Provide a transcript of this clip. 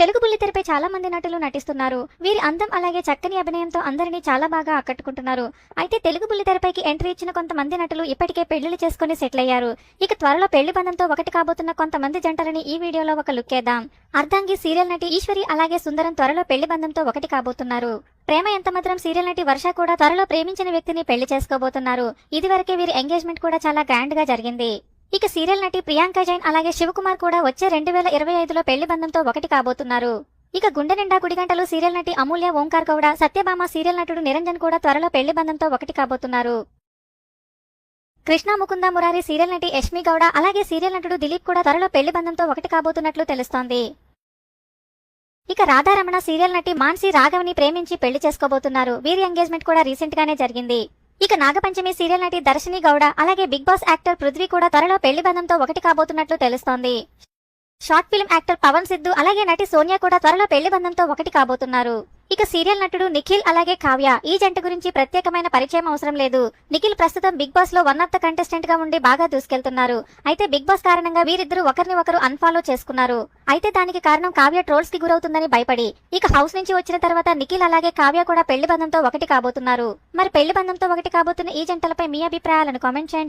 తెలుగు బుల్లితెరపై చాలా మంది నటులు నటిస్తున్నారు. వీరి అందం అలాగే చక్కని అభినయంతో అందరినీ చాలా బాగా ఆకట్టుకుంటున్నారు. అయితే తెలుగు బుల్లితెరపైకి ఎంట్రీ ఇచ్చిన కొంతమంది నటులు ఇప్పటికే పెళ్ళిళ్ళు చేసుకుని సెటిల్ అయ్యారు ఇక త్వరలో పెళ్ళి బంధంతో ఒకటి కాబోతున్న కొంతమంది జంటలని ఈ వీడియోలో ఒక లుక్ వేద్దాం అర్ధాంగి సీరియల్ నటి ఈశ్వరి అలాగే సుందరం త్వరలో పెళ్ళి బంధంతో ఒకటి కాబోతున్నారు. ప్రేమ ఎంత మాత్రం సీరియల్ నటి వర్ష కూడా త్వరలో ప్రేమించిన వ్యక్తిని పెళ్ళి చేసుకోబోతున్నారు. ఇదివరకే వీరి ఎంగేజ్మెంట్ కూడా చాలా గ్రాండ్గా జరిగింది. ఇక సీరియల్ నటి ప్రియాంక జైన్ అలాగే శివకుమార్ కూడా వచ్చే రెండు వేల ఇరవై ఐదులో పెళ్ళి బంధంతో ఒకటి కాబోతున్నారు. ఇక గుండె నిండా గుడిగంటలు సీరియల్ నటి అమూల్య ఓంకార్ గౌడ సత్యభామ సీరియల్ నటుడు నిరంజన్ కూడా త్వరలో పెళ్ళి బంధంతో ఒకటి కాబోతున్నారు. కృష్ణ ముకుంద మురారి సీరియల్ నటి యష్మి గౌడ అలాగే సీరియల్ నటుడు దిలీప్ కూడా త్వరలో పెళ్ళి బంధంతో ఒకటి కాబోతున్నట్లు తెలుస్తోంది. ఇక రాధారమణ సీరియల్ నటి మాన్సి రాఘవ్ని ప్రేమించి పెళ్ళి చేసుకోబోతున్నారు. వీరి ఎంగేజ్మెంట్ కూడా రీసెంట్ గానే జరిగింది. ఇక నాగపంచమి సీరియల్ నటి దర్శిని గౌడ అలాగే బిగ్ బాస్ యాక్టర్ పృథ్వీ కూడా త్వరలో పెళ్ళి బంధంతో ఒకటి కాబోతున్నట్లు తెలుస్తోంది. Short film actor Pavan Siddhu అలాగే నటి సోనియా కూడా త్వరలో పెళ్ళి బంధంతో ఒకటి కాబోతున్నారు. ఇక సీరియల్ నటుడు నిఖిల్ అలాగే కావ్య. ఈ జంట గురించి ప్రత్యేకమైన పరిచయం అవసరం లేదు. నిఖిల్ ప్రస్తుతం బిగ్ బాస్లో వన్ ఆఫ్ ద కంటెస్టెంట్గా ఉండి బాగా దూసుకెళ్తున్నారు. అయితే బిగ్ బాస్ కారణంగా వీరిద్దరూ ఒకరిని ఒకరు అన్ఫాలో చేసుకున్నారు. అయితే దానికి కారణం కావ్య ట్రోల్స్కి గురవుతుందని భయపడి ఇక హౌస్ నుంచి వచ్చిన తర్వాత నిఖిల్ అలాగే కావ్య కూడా పెళ్ళి బంధంతో ఒకటి కాబోతున్నారు. మరి పెళ్ళి బంధంతో ఒకటి కాబోతున్న ఈ జంటలపై మీ అభిప్రాయాలను కామెంట్ చేయండి.